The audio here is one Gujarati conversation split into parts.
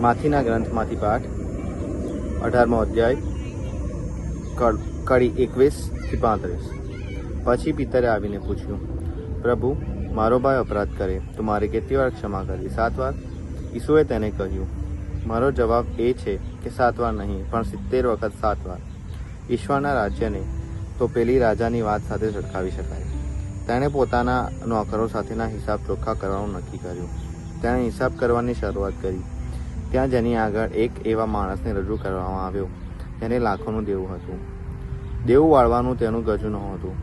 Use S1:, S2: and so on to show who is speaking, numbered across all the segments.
S1: માથીના ગ્રંથમાંથી પાઠ, અઢારમો અધ્યાય કડી એકવીસથી પાંત્રીસ. પછી પિતરે આવીને પૂછ્યું, પ્રભુ, મારો ભાઈ અપરાધ કરે, તો મારે કેટલી વાર ક્ષમા કરવી? સાત વાર? ઈસુએ તેને કહ્યું, મારો જવાબ એ છે કે સાત વાર નહીં, પણ સિત્તેર વખત સાત વાર. ઈશ્વરના રાજ્યને તો પેલી રાજાની વાત સાથે સરખાવી શકાય. તેણે પોતાના નોકરો સાથેના હિસાબ ચોખ્ખા કરવાનું નક્કી કર્યું. તેણે હિસાબ કરવાની શરૂઆત કરી. ત્યાં જેની આગળ એક એવા માણસને રજૂ કરવામાં આવ્યો. તેને લાખોનું દેવું હતું. દેવું વાળવાનું તેનું ગજુ નહોતું.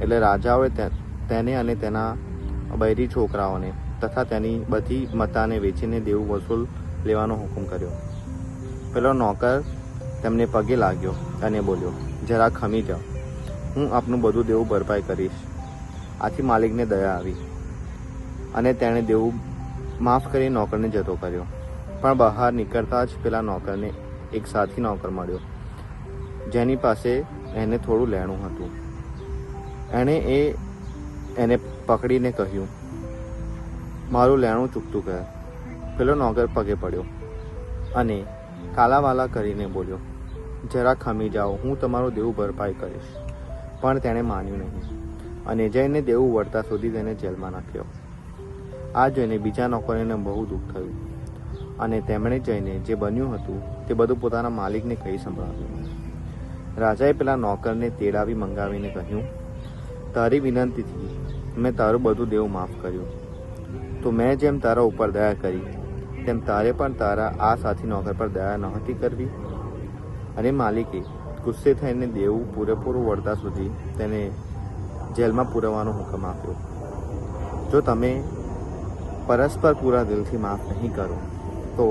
S1: એટલે રાજાઓએ તેને અને તેના બૈરી છોકરાઓને તથા તેની બધી મતાને વેચીને દેવું વસૂલ લેવાનો હુકમ કર્યો. પેલો નોકર તેમને પગે લાગ્યો અને બોલ્યો, જરા ખમી જાઓ. હું આપનું બધું દેવું ભરપાઈ કરીશ. આથી માલિકને દયા આવી. અને તેણે દેવું માફ કરી નોકરને જતો કર્યો. પણ બહાર નીકળતા જ પેલા નોકરને એક સાથી નોકર મળ્યો. જેની પાસે એને થોડું લેણું હતું. એણે એ, એને પકડીને કહ્યું, મારું લેણું ચૂકતું કર. પેલો નોકર પગે પડ્યો અને કાલાવાલા કરીને બોલ્યો, જરા ખમી જાઓ, હું તમારું દેવું ભરપાઈ કરીશ. પણ તેણે માન્યું નહીં અને જઈને દેવું વળતા સુધી તેને જેલમાં નાખ્યો. આ જોઈને બીજા નોકરોને બહુ દુઃખ થયું. અને તેમણે જઈને જે બન્યું હતું તે બધું પોતાના માલિકને કહી સંભળાવ્યું. રાજાએ પેલા નોકરને તેડાવી મંગાવીને કહ્યું, તારી વિનંતીથી મેં તારું બધું દેવું માફ કર્યું. તો મેં જેમ તારા ઉપર દયા કરી, તેમ તારે પણ તારા આ સાથી નોકર પર દયા નહોતી કરવી. અને માલિકે ગુસ્સે થઈને દેવું પૂરેપૂરું વળતા સુધી તેને જેલમાં પૂરવાનો હુકમ આપ્યો. જો તમે પરસ્પર પૂરા દિલથી માફ નહીં કરો તો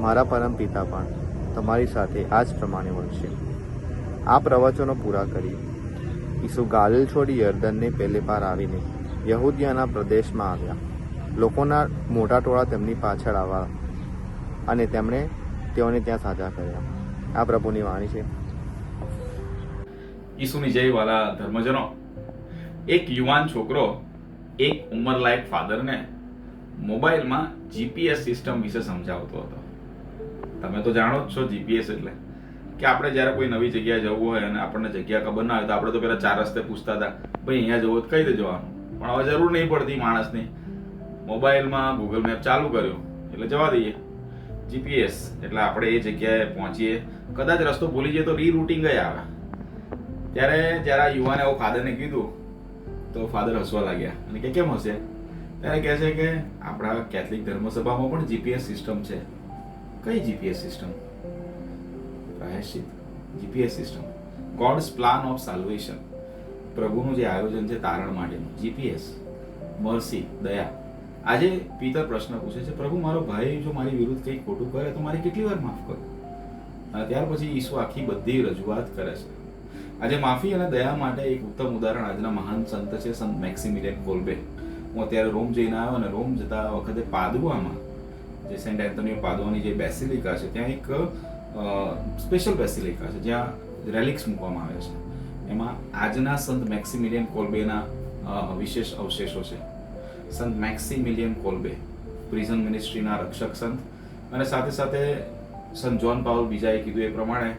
S1: મારા પરમ પિતા પણ તમારી સાથે આ જ પ્રમાણે વળશે આ પ્રવચનો પૂરા કરી. ઈસુ ગાલિલ છોડી યર્દનને પેલે પાર આવીને યહૂદિયાના પ્રદેશમાં આવ્યા. લોકોના મોટા ટોળા તેમની પાછળ આવ્યા અને તેમણે તેઓને ત્યાં સાજા કર્યા. આ પ્રભુની વાણી છે.
S2: ઈસુની જય વાલા ધર્મજનો, એક યુવાન છોકરો એક ઉંમરલાયક ફાધરને મોબાઈલમાં જીપીએસ સિસ્ટમ વિશે સમજાવતો હતો. તમે તો જાણો જ છો જીપીએસ એટલે. કે આપણે જ્યારે કોઈ નવી જગ્યાએ જવું હોય અને આપણને જગ્યા ખબર ના હોય તો આપણે તો પહેલાં ચાર રસ્તે પૂછતા હતા, ભાઈ, અહીંયા જવું તો કઈ રીતે જવાનું? પણ હવે જરૂર નહીં પડતી માણસની. મોબાઈલમાં ગૂગલ મેપ ચાલુ કર્યો. એટલે જવા દઈએ. જીપીએસ એટલે આપણે એ જગ્યાએ પહોંચીએ. કદાચ રસ્તો ભૂલી જઈએ તો રીરૂટિંગ જ આવે. ત્યારે જ્યારે યુવાને એવું ફાધરને કીધું, તો ફાધર હસવા લાગ્યા. અને કે, કેમ હશે ત્યારે કહે છે કે આપણા કેથલિક ધર્મસભામાં પણ જીપીએસ સિસ્ટમ છે. કઈ GPS system પ્રાયશ્ચિત GPS system God's plan of salvation પ્રભુનું જે આયોજન છે તારણ માટેનું. જીપીએસ મર્સી દયા. આજે પિતર પ્રશ્ન પૂછે છે, પ્રભુ, મારો ભાઈ જો મારી વિરુદ્ધ કંઈક ખોટું કરે તો મારે કેટલી વાર માફ કરો અને ત્યાર પછી ઈસુ આખી બધી રજૂઆત કરે છે. આજે માફી અને દયા માટે એક ઉત્તમ ઉદાહરણ આજના મહાન સંત છે, સંત મેક્સિમિલિયન કોલ્બે. હું અત્યારે રોમ જઈને આવ્યો અને રોમ જતા વખતે પાદુઆમાં, જે સેન્ટ એન્થોની પાદુઆની જે બેસિલિકા છે, ત્યાં એક સ્પેશિયલ બેસિલિકા છે, જ્યાં રેલિક્સ મૂકવામાં આવે છે. એમાં આજના સંત મેક્સિમિલિયન કોલ્બેના વિશેષ અવશેષો છે. સંત મેક્સિમિલિયન કોલ્બે, પ્રિઝન મિનિસ્ટ્રીના રક્ષક સંત અને સાથે સાથે સંત જોન પાવલ બીજાએ કીધું એ પ્રમાણે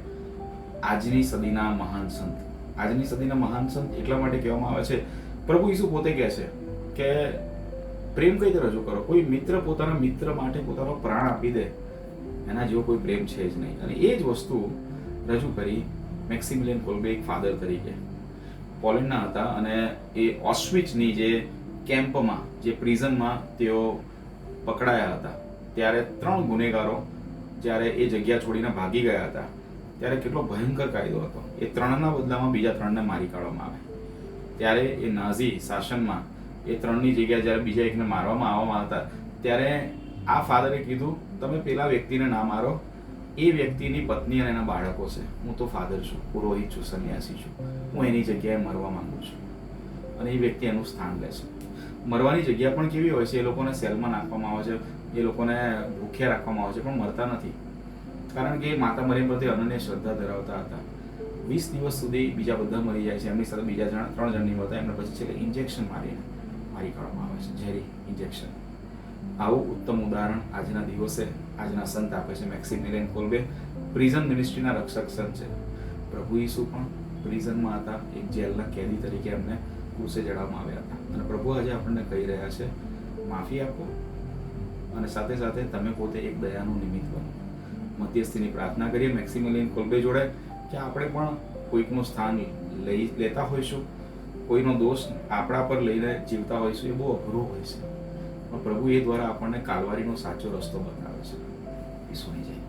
S2: આજની સદીના મહાન સંત. આજની સદીના મહાન સંત એટલા માટે કહેવામાં આવે છે, પ્રભુ ઈસુ પોતે કહે છે કે પ્રેમ કઈ રીતે રજૂ કરો? કોઈ મિત્ર પોતાના મિત્ર માટે પોતાનો પ્રાણ આપી દે, એના જેવો કોઈ પ્રેમ છે જ નહીં. અને એ જ વસ્તુ રજૂ કરી મેક્સિમિલિયન કોલ્બે એક ફાધર તરીકે. પોલેન્ડના હતા અને એ ઓસ્વિચની જે કેમ્પમાં, જે પ્રિઝનમાં તેઓ પકડાયા હતા. ત્યારે ત્રણ ગુનેગારો જ્યારે એ જગ્યા છોડીને ભાગી ગયા હતા, ત્યારે કેટલો ભયંકર કાયદો હતો. એ ત્રણના બદલામાં બીજા ત્રણને મારી કાઢવામાં આવે. ત્યારે એ નાઝી શાસનમાં એ ત્રણની જગ્યાએ જ્યારે બીજા એકને મારવામાં આવવામાં આવતા, ત્યારે આ ફાધરે કીધું, તમે પેલા વ્યક્તિને ના મારો. એ વ્યક્તિની પત્ની અને એના બાળકો છે. હું તો ફાધર છું, પુરોહિત છું, સંન્યાસી છું. હું એની જગ્યાએ મરવા માંગુ છું. અને એ વ્યક્તિ એનું સ્થાન લે છે. મરવાની જગ્યા પણ કેવી હોય છે? એ લોકોને સેલમાં નાખવામાં આવે છે, એ લોકોને ભૂખ્યા રાખવામાં આવે છે, પણ મરતા નથી. કારણ કે એ માતા મરિયમ પ્રત્યે અનન્ય શ્રદ્ધા ધરાવતા હતા. વીસ દિવસ સુધી બીજા બધા મરી જાય છે. એમની સાથે બીજા જણ, ત્રણ જણની હતા એમને પછી છેલ્લે ઇન્જેક્શન મારીને. મારી કાઢવામાં આવે છે, ઝેરી ઇન્જેક્શન આવું ઉત્તમ ઉદાહરણ આજના દિવસે આજના સંત આપે છે, મેક્સિમિલિયન કોલ્બે, પ્રિઝન મિનિસ્ટ્રીના રક્ષક સંત છે. પ્રભુ ઈસુ પણ પ્રિઝનમાં હતા, એક જેલના કેદી તરીકે એમને ક્રુસે જડાવવામાં આવ્યા હતા. અને પ્રભુ આજે આપણને કહી રહ્યા છે, માફી આપો અને સાથે સાથે તમે પોતે એક દયાનું નિમિત્ત બનો. મધ્યસ્થીની પ્રાર્થના કરીએ, મેક્સિમિલિયન કોલ્બે જોડે કે આપણે પણ કોઈકનું સ્થાન લઈ લેતા હોઈશું. કોઈનો દોષ આપણા પર લઈને જીવતા હોઈશું એ બહુ અઘરો હોય છે. પણ પ્રભુ એ દ્વારા આપણને કાલવારીનો સાચો રસ્તો બતાવે છે. એ સુની જય.